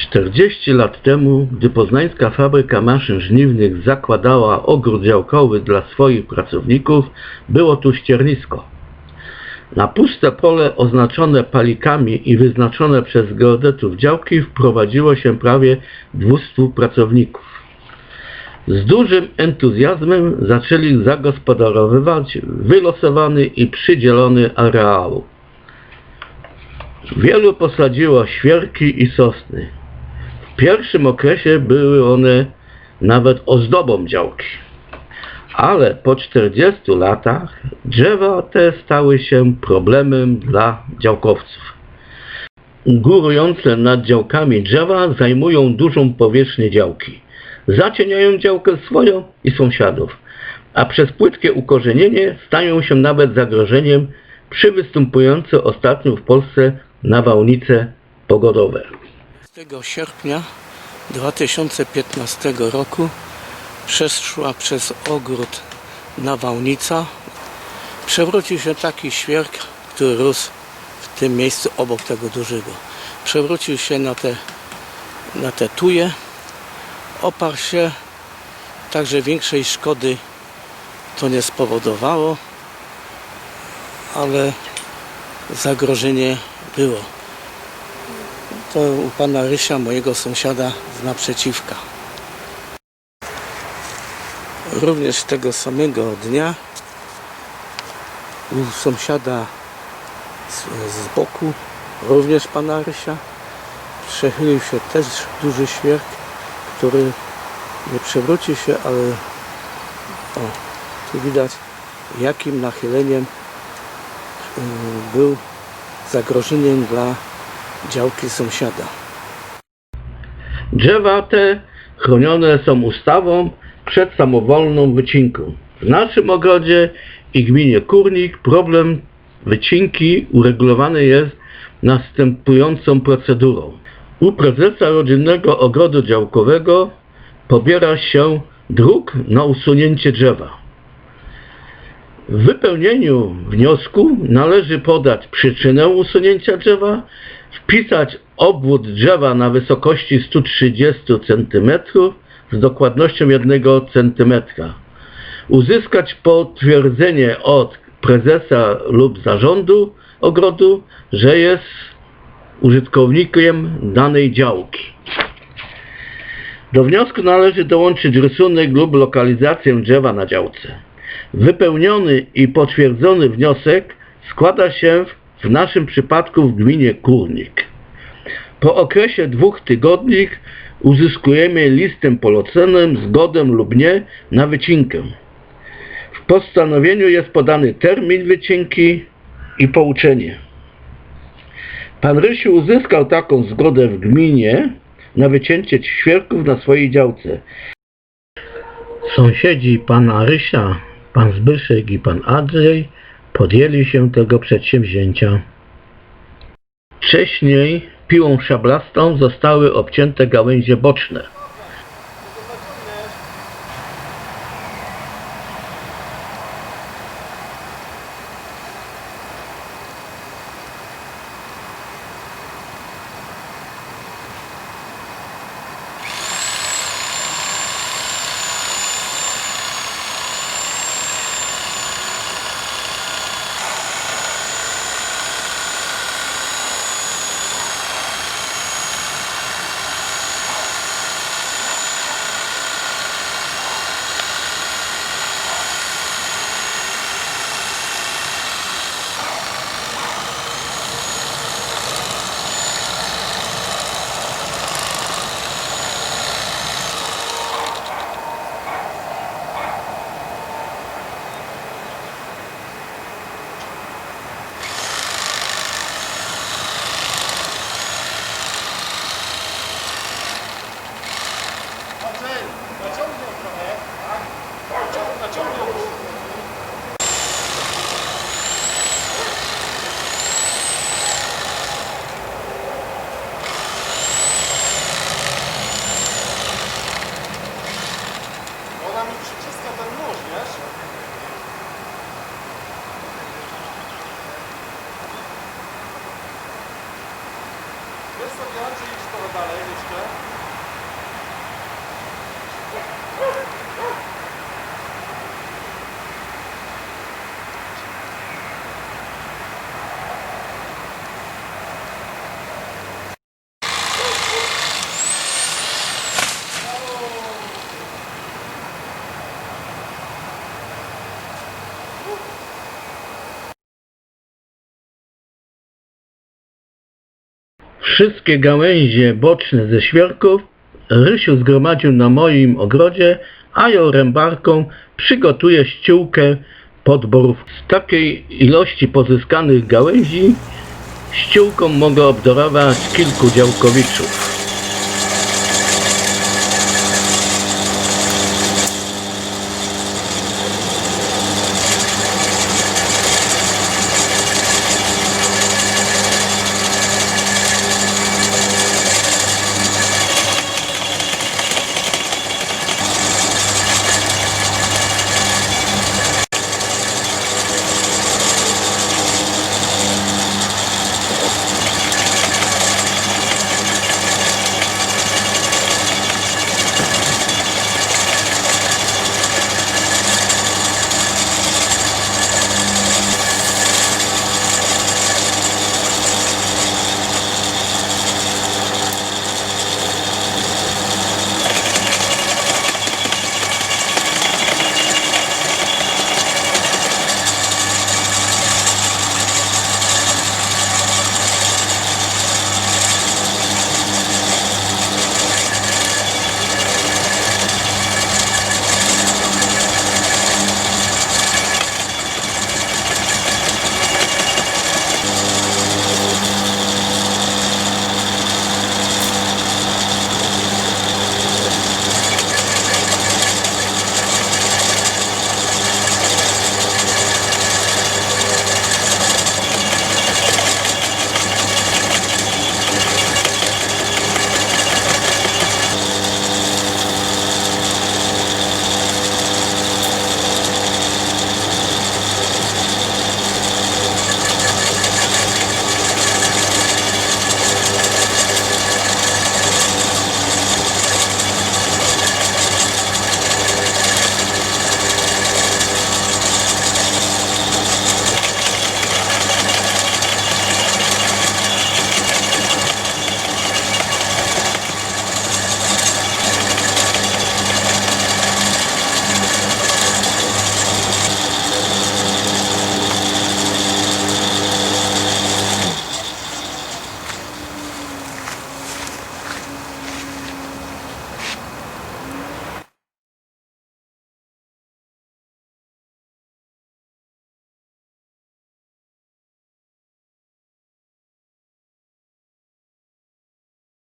40 lat temu, gdy poznańska fabryka maszyn żniwnych zakładała ogród działkowy dla swoich pracowników, było tu ściernisko. Na puste pole oznaczone palikami i wyznaczone przez geodetów działki wprowadziło się prawie 200 pracowników. Z dużym entuzjazmem zaczęli zagospodarowywać wylosowany i przydzielony areał. Wielu posadziło świerki i sosny. Pierwszym okresie były one nawet ozdobą działki. Ale po 40 latach drzewa te stały się problemem dla działkowców. Górujące nad działkami drzewa zajmują dużą powierzchnię działki. Zacieniają działkę swoją i sąsiadów, a przez płytkie ukorzenienie stają się nawet zagrożeniem przy występujące ostatnio w Polsce nawałnice pogodowe. 20 sierpnia 2015 roku przeszła przez ogród nawałnica. Przewrócił się taki świerk, który rósł w tym miejscu obok tego dużego. Przewrócił się na te, na te tuje, oparł się, także większej szkody to nie spowodowało, ale zagrożenie było. To u pana Rysia, mojego sąsiada z naprzeciwka. Również tego samego dnia u sąsiada z, z boku, również pana Rysia, przechylił się też duży świerk, który nie przewrócił się, ale o, tu widać jakim nachyleniem y, był zagrożeniem dla działki sąsiada. Drzewa te chronione są ustawą przed samowolną wycinką. W naszym ogrodzie i gminie Kurnik problem wycinki uregulowany jest następującą procedurą. U prezesa rodzinnego ogrodu działkowego pobiera się druk na usunięcie drzewa. W wypełnieniu wniosku należy podać przyczynę usunięcia drzewa, wpisać obwód drzewa na wysokości 130 cm z dokładnością 1 cm, uzyskać potwierdzenie od prezesa lub zarządu ogrodu, że jest użytkownikiem danej działki. Do wniosku należy dołączyć rysunek lub lokalizację drzewa na działce. Wypełniony i potwierdzony wniosek składa się w, w naszym przypadku w gminie Kurnik. Po okresie dwóch tygodni uzyskujemy listem poleconym, zgodę lub nie na wycinkę. W postanowieniu jest podany termin wycinki i pouczenie. Pan Rysiu uzyskał taką zgodę w gminie na wycięcie świerków na swojej działce. Sąsiedzi pana Rysia, pan Zbyszek i pan Andrzej podjęli się tego przedsięwzięcia. Wcześniej piłą szablastą zostały obcięte gałęzie boczne. Jest to trochę dalej jeszcze? Wszystkie gałęzie boczne ze świerków Rysiu zgromadził na moim ogrodzie, a ją rębarką przygotuje ściółkę podborów. Z takiej ilości pozyskanych gałęzi ściółką mogę obdarować kilku działkowiczów.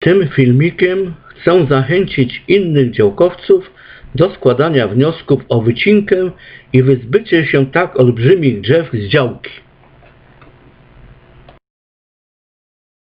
Tym filmikiem chcę zachęcić innych działkowców do składania wniosków o wycinkę i wyzbycie się tak olbrzymich drzew z działki.